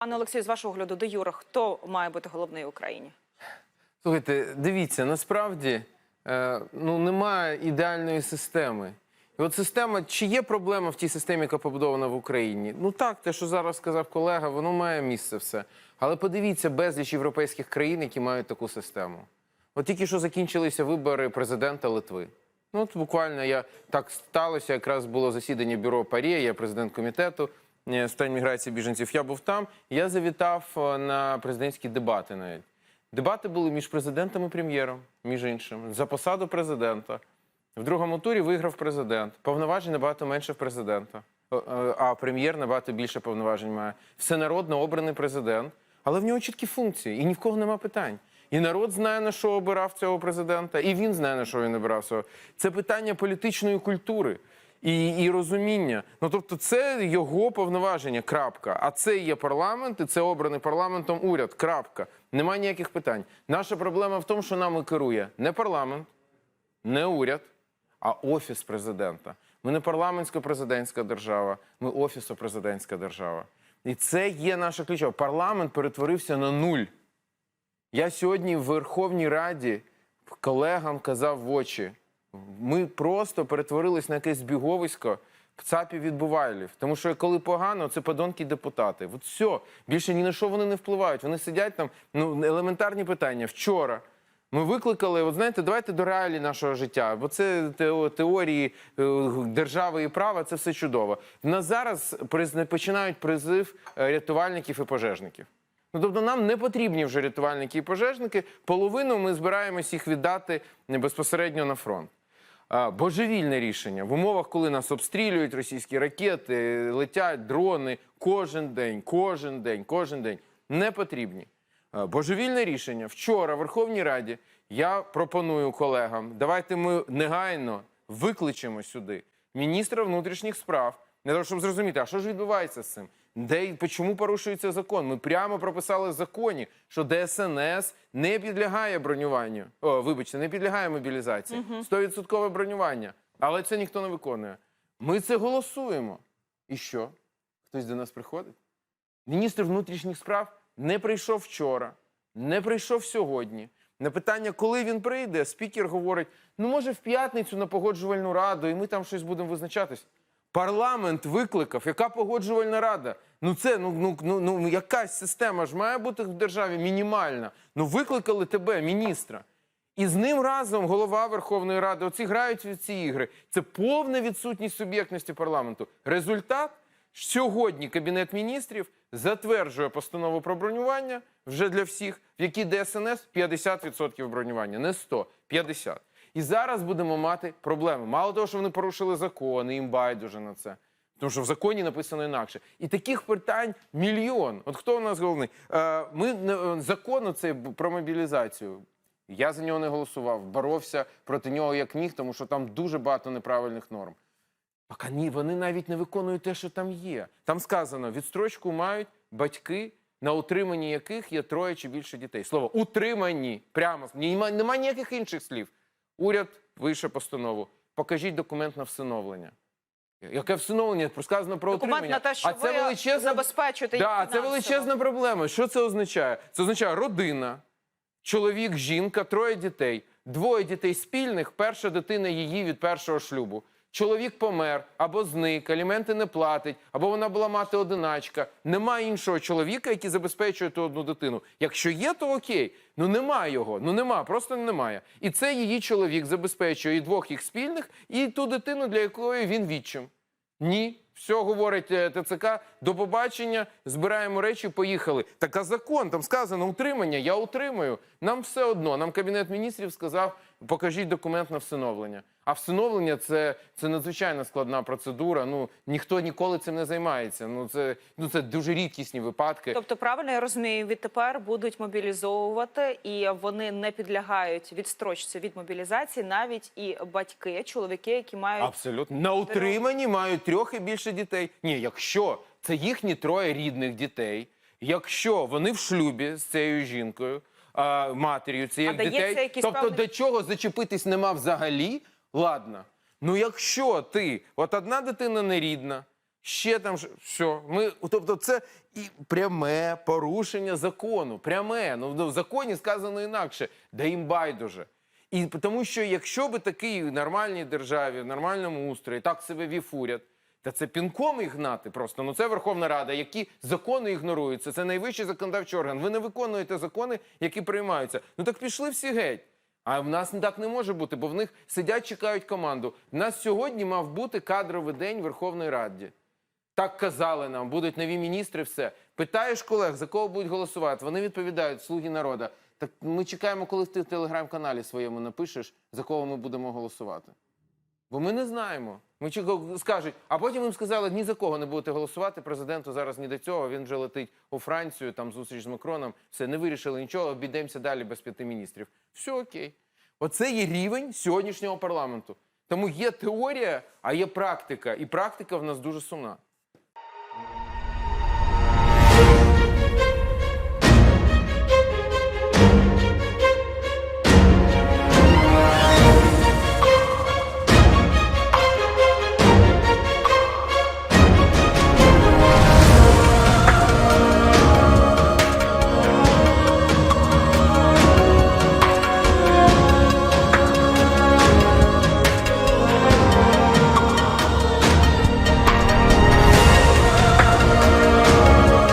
Пане Олексію, з вашого огляду, до Юра, хто має бути головний в Україні? Слухайте, дивіться, насправді е, ну, немає ідеальної системи. І от система, чи є проблема в тій системі, яка побудована в Україні? Ну так, те, що зараз сказав колега, воно має місце все. Але подивіться безліч європейських країн, які мають таку систему. От тільки що закінчилися вибори президента Литви. Ну, от буквально я так сталося. Якраз було засідання бюро Парі, я президент комітету з питань міграції біженців. Я був там. Я завітав е, на президентські дебати навіть. Дебати були між президентом і прем'єром, між іншим, за посаду президента. В другому турі виграв президент. Повноважень набагато менше в президента. Е, е, А прем'єр набагато більше повноважень має. Всенародно обраний президент, але в нього чіткі функції, і ні в кого нема питань. І народ знає, на що обирав цього президента, і він знає, на що він обирав цього. Це питання політичної культури і, і розуміння. Ну тобто, це його повноваження. Крапка. А це є парламент, і це обраний парламентом уряд. Крапка. Нема ніяких питань. Наша проблема в тому, що нами керує не парламент, не уряд, а офіс президента. Ми не парламентсько-президентська держава, ми офісо-президентська держава. І це є наша ключова. Парламент перетворився на нуль. Я сьогодні в Верховній Раді колегам казав в очі: ми просто перетворились на якесь збіговисько цапів від бувайлів. Тому що коли погано, це подонки депутати. От все, більше ні на що вони не впливають. Вони сидять там. Ну елементарні питання. Вчора ми викликали, от знаєте, давайте до реалій нашого життя, бо це теорії е, держави і права, це все чудово. В нас зараз починають призив е, рятувальників і пожежників. Ну, тобто нам не потрібні вже рятувальники і пожежники. Половину ми збираємось їх віддати безпосередньо на фронт. Божевільне рішення в умовах, коли нас обстрілюють російські ракети, летять дрони кожен день, кожен день, кожен день не потрібні. Божевільне рішення. Вчора в Верховній Раді я пропоную колегам, давайте ми негайно викличемо сюди міністра внутрішніх справ, для того, щоб зрозуміти, а що ж відбувається з цим? Де і чому порушується закон? Ми прямо прописали в законі, що ДСНС не підлягає бронюванню. О, вибачте, не підлягає мобілізації. 100% бронювання. Але це ніхто не виконує. Ми це голосуємо. І що? Хтось до нас приходить? Міністр внутрішніх справ не прийшов вчора, не прийшов сьогодні. На питання, коли він прийде, спікер говорить: ну, може, в п'ятницю на погоджувальну раду, і ми там щось будемо визначатись. Парламент викликав, яка погоджувальна рада? Ну це ну, ну, ну, ну якась система ж має бути в державі мінімальна. Ну викликали тебе, міністра. І з ним разом голова Верховної Ради оці грають в ці ігри. Це повна відсутність суб'єктності парламенту. Результат сьогодні Кабінет міністрів затверджує постанову про бронювання вже для всіх, в якій ДСНС 50% бронювання, не 100, 50. І зараз будемо мати проблеми. Мало того, що вони порушили закон, і їм байдуже на це. Тому що в законі написано інакше. І таких питань мільйон. От хто у нас головний? Е, ми не- закон оцей про мобілізацію. Я за нього не голосував, боровся проти нього як міг, тому що там дуже багато неправильних норм. Поки ні, вони навіть не виконують те, що там є. Там сказано, відстрочку мають батьки, на утриманні яких є троє чи більше дітей. Слово утримані. Прямо нема, нема ніяких інших слів. Уряд вийше постанову. Покажіть документ на всиновлення. Яке всиновлення? Сказано про Документ отримання. на те, що а це ви величезна забезпечуєте їх да, це величезна проблема. Що це означає? Це означає родина, чоловік, жінка, троє дітей, двоє дітей спільних, перша дитина її від першого шлюбу. Чоловік помер або зник, аліменти не платить, або вона була мати одиначка. Нема іншого чоловіка, який забезпечує ту одну дитину. Якщо є, то окей. Ну нема його. Ну нема, просто немає. І це її чоловік забезпечує і двох їх спільних, і ту дитину, для якої він відчим. Ні. Все говорить е, ТЦК, до побачення, збираємо речі, поїхали. Так а закон, там сказано утримання, я утримую. Нам все одно. Нам Кабінет міністрів сказав, покажіть документ на всиновлення. А всиновлення це, це надзвичайно складна процедура. Ну ніхто ніколи цим не займається. Ну це, ну, це дуже рідкісні випадки. Тобто, правильно я розумію, відтепер будуть мобілізовувати, і вони не підлягають відстрочці від мобілізації, навіть і батьки, чоловіки, які мають Абсолютно. На утриманні мають трьох і більше дітей. Ні, якщо це їхні троє рідних дітей, якщо вони в шлюбі з цією жінкою, а, матір'ю цих дітей, тобто певний- до чого зачепитись нема взагалі, ладно. Ну якщо ти, от одна дитина нерідна, ще там ж все. Ми, тобто, це і пряме порушення закону. Пряме. Ну ну, в законі сказано інакше, да їм байдуже. І тому що якщо би такий в нормальній державі, в нормальному устрої так себе вів уряд, та це пінком їх гнати просто. Ну це Верховна Рада, які закони ігноруються. Це найвищий законодавчий орган. Ви не виконуєте закони, які приймаються. Ну так пішли всі геть. А в нас так не може бути, бо в них сидять, чекають команду. У нас сьогодні мав бути кадровий день в Верховній Раді. Так казали нам, будуть нові міністри, все. Питаєш колег, за кого будуть голосувати? Вони відповідають слуги народу. Так ми чекаємо, коли ти в телеграм-каналі своєму напишеш, за кого ми будемо голосувати. Бо ми не знаємо. Ми чого скажуть, а потім їм сказали, ні за кого не будете голосувати. Президенту зараз ні до цього. Він вже летить у Францію, там зустріч з Макроном. Все, не вирішили нічого, обійдемося далі без п'яти міністрів. Все окей. Оце є рівень сьогоднішнього парламенту. Тому є теорія, а є практика. І практика в нас дуже сумна.